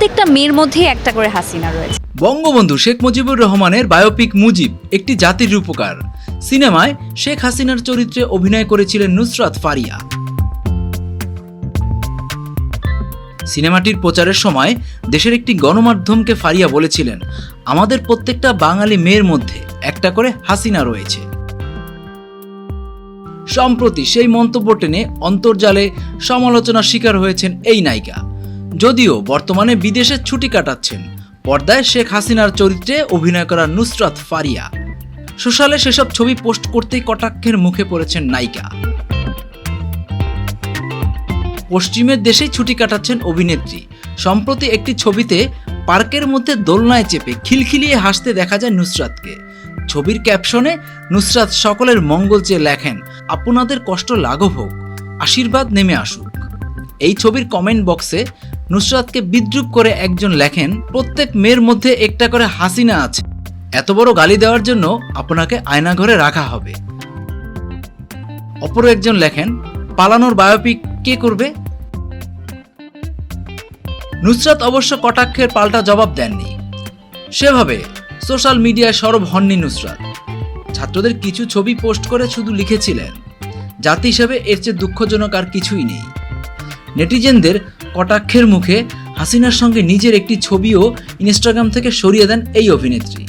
প্রত্যেকটা মেয়ের মধ্যেই একটা করে হাসিনা রয়েছে। বঙ্গবন্ধু শেখ মুজিবুর রহমানের বায়োপিক মুজিব একটি জাতির রূপকার। সিনেমায় শেখ হাসিনার চরিত্রে অভিনয় করেছিলেন নুসরাত ফারিয়া। সিনেমাটির প্রচারের সময় দেশের একটি গণমাধ্যমকে ফারিয়া বলেছিলেন, আমাদের প্রত্যেকটা বাঙালি মেয়ের মধ্যে একটা করে হাসিনা রয়েছে। সম্প্রতি সেই মন্তব্য টেনে অন্তর্জালে সমালোচনার শিকার হয়েছেন এই নায়িকা। যদিও বর্তমানে বিদেশে ছুটি কাটাচ্ছেন। পর্দায় শেখ হাসিনার চরিত্রে অভিনয় করা নুসরাত ফারিয়া। সোশ্যালে সেসব ছবি পোস্ট করতেই কটাক্ষের মুখে পড়েছেন নায়িকা। পশ্চিমের দেশেই ছুটি কাটাচ্ছেন অভিনেত্রী। সম্প্রতি একটি ছবিতে পার্কের মধ্যে দোলনায় চেপে খিলখিলিয়ে হাসতে দেখা যায় নুসরাতকে। ছবির ক্যাপশনে নুসরাত সকলের মঙ্গল চেয়ে লেখেন, আপনাদের কষ্ট লাঘব হোক, আশীর্বাদ নেমে আসুক। এই ছবির কমেন্ট বক্সে নুসরাতকে বিদ্রুপ করে একজন লেখেন, প্রত্যেক মেয়ের মধ্যে একটা করে হাসিনা আছে। এত বড় গালি দেওয়ার জন্য আপনাকে আয়নাঘরে রাখা হবে। অপর একজন লেখেন, পালানোর বায়োপিক কে করবে? নুসরাত অবশ্য কটাক্ষের পাল্টা জবাব দেননি। সেভাবে সোশ্যাল মিডিয়ায় সরব হননি নুসরাত। ছাত্রদের কিছু ছবি পোস্ট করে শুধু লিখেছিলেন, জাতি হিসেবে এর চেয়ে দুঃখজনক আর কিছুই নেই। নেটিজেনদের কটাক্ষের মুখে হাসিনার সঙ্গে নিজের একটি ছবিও ইনস্টাগ্রাম থেকে সরিয়ে দেন এই অভিনেত্রী।